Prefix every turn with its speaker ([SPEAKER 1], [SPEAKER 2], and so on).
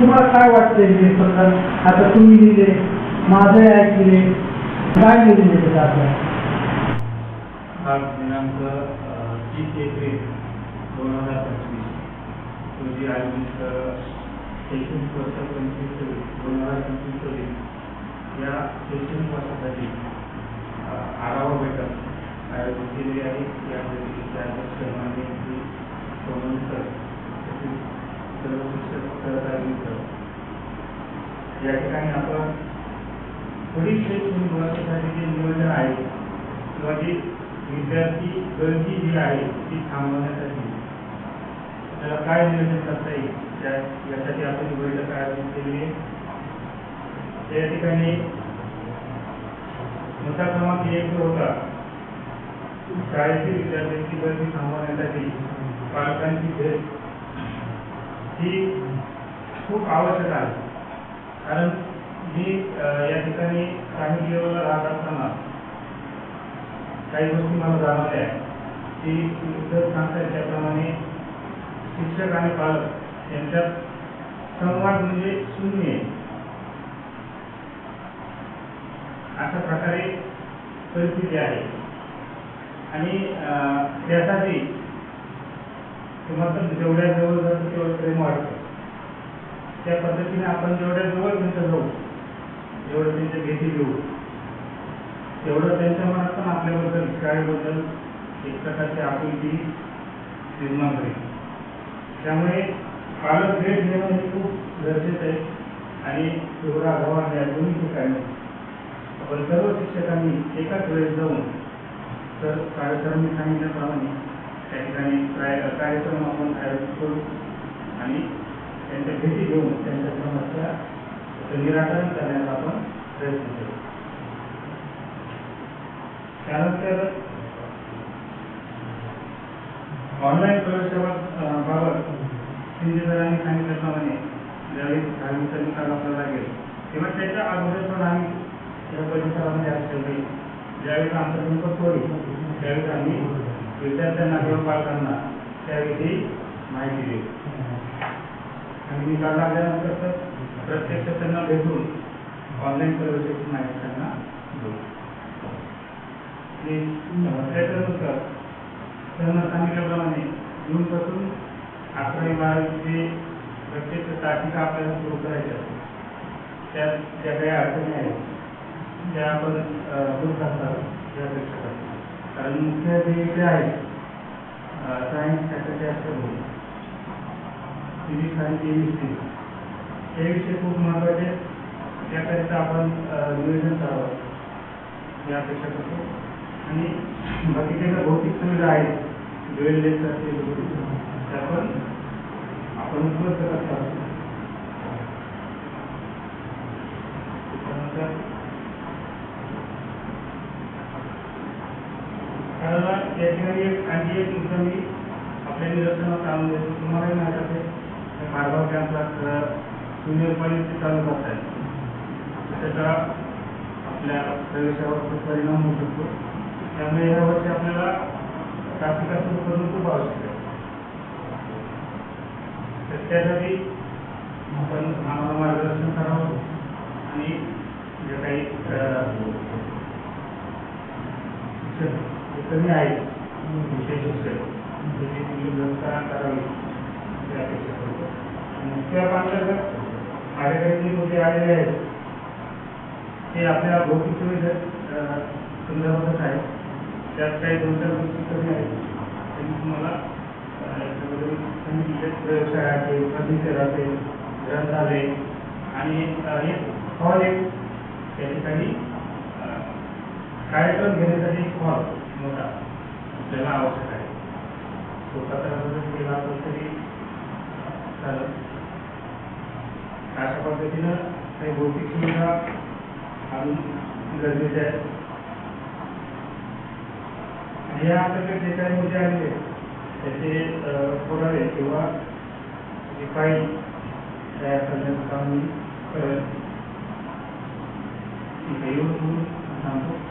[SPEAKER 1] तुम्हाला काय वाटतंय हे आता तुम्ही लिहिले माझं ऐकले, काय लिहिले त्याचं
[SPEAKER 2] आज दिनांक तीस एप्रिल दोन हज़ार पंचवीस, रोजी आयोजित शैक्षणिक वर्ष पंचवीस दोन हज़ार पंचवीस सव्वीस, या शैक्षणिक वर्षासाठी आहे या अध्यक्ष माननीय श्री सर तसेच सर्व शिक्षक सहकारी मित्र या ठिकाणी आपण पुढील जे नियोजन आहे किंवा जी विद्यार्थी गर्दी जी आहे ती थांबवण्यासाठी. त्याला काय नियोजन करता येईल? त्या यासाठी आपण बैठक आयोजित केली आहे. त्या ठिकाणी मुद्दा क्रमांक एक होता. शाळेतील विद्यार्थ्यांची गर्दी थांबवण्यासाठी पालकांची भेट ही खूप आवश्यक आहे. कारण मी या ठिकाणी काही लेवलला राहत असताना काही गोष्टी मला जाणवल्या की जर सांगतात त्याप्रमाणे शिक्षक आणि पालक यांच्यात संवाद म्हणजे शून्य आहे. अशा प्रकारे परिस्थिती आहे. आणि त्यासाठी तुम्हाला जेवढ्या जवळ जातो तेवढं प्रेम वाढतं. त्या पद्धतीने आपण जेवढ्या जवळ त्यांचं जाऊ जेवढं त्यांच्या भेटी घेऊ तेवढं त्यांच्या मनात पण आपल्याबद्दल शाळेबद्दल एक प्रकारची आपुलकी निर्माण करेल त्यामुळे पालक भेट घेणं हे खूप गरजेचं आहे आणि एवढा गव्हा या दोन्ही ठिकाणी. आपण सर्व शिक्षकांनी एकाच वेळेस जाऊन तर कार्यक्रम मी सांगितल्याप्रमाणे त्या ठिकाणी कार्यक्रम आपण आयोजित करू आणि त्यांच्या भेटी घेऊन त्यांच्या समस्या निराकरण करण्याचा आपण प्रयत्न करू. त्यानंतर ऑनलाईन प्रवेशाबाबत शिंदेदारांनी सांगितल्याप्रमाणे ज्यावेळी दहावीचा निकाल आपल्याला लागेल. किंवा त्याच्या अगोदर पण आम्ही या परिसरामध्ये असलेली ज्यावेळेस आमचा संपर्क होईल त्यावेळेस आम्ही विद्यार्थ्यांना किंवा पालकांना त्याविषयी माहिती देऊ आणि निकाल लागल्यानंतर तर प्रत्यक्ष त्यांना भेटून ऑनलाईन प्रवेशाची माहिती त्यांना देऊ त्याच्यानुसार त्यांना सांगितल्याप्रमाणे जूनपासून अकरावी बारावीचे प्रत्यक्ष तासिका आपल्याला सुरू करायच्या आहेत. त्यात ज्या काही अडचणी आहेत त्या आपण अं, दूर कारण मुख्य जे आहेत सायन्स फॅकल्टी असल्यामुळे फिजिक्स आणि केमिस्ट्री हे विषय खूप महत्त्वाचे आहेत. त्याकरिता आपण नियोजन करावं. ही अपेक्षा करतो. आणि बाकीच्या ज्या भौतिक सुविधा आहेत असतील त्या पण आपण उपलब्ध करता. त्यानंतर कारण या ठिकाणी एक आणखी एक मुद्दा मी आपल्या निदर्शनात आणून देतो तुम्हालाही माहीत असेल मारगाव कॅम्पला ज्युनियर कॉलेजचे चालू करतायत त्याचा आपल्या प्रवेशावर खूप परिणाम होऊ शकतो. त्यामुळे या वर्षी आपल्याला तासिका सुरू करणं खूप आवश्यक आहे. तर त्यासाठी आपण आम्हाला मार्गदर्शन करावं आणि जे काही अं, शिक्षक जे कमी आहेत विषय शिक्षक त्याची तुम्ही व्यवस्था करावी ही अपेक्षा कमी आहे त्याअंतर्गत माझे काही जे मुद्दे आलेले आहेत ते आपल्या भौतिक सुविधा संदर्भातच आहे. त्यात काही दोन चार गोष्टी कमी आहेत. ते तुम्हाला अं, प्रयोगशाळा असेल फर्निचर असेल ग्रंथालय आणि एक हॉल एक त्या ठिकाणी कार्यक्रम घेण्यासाठी एक हॉल. मोठा. आपल्याला आवश्यक आहे. स्वतःचा मदत केला असेल तरी चालेल. अशा पद्धतीनं काही भौतिक सुविधा आणून गरजेचे आहे आणि या अंतर्गत जे काही मुद्दे आलेले त्याचे पुरावे किंवा फाईल तयार करण्याचं काम मी करेल बोलून थांबतो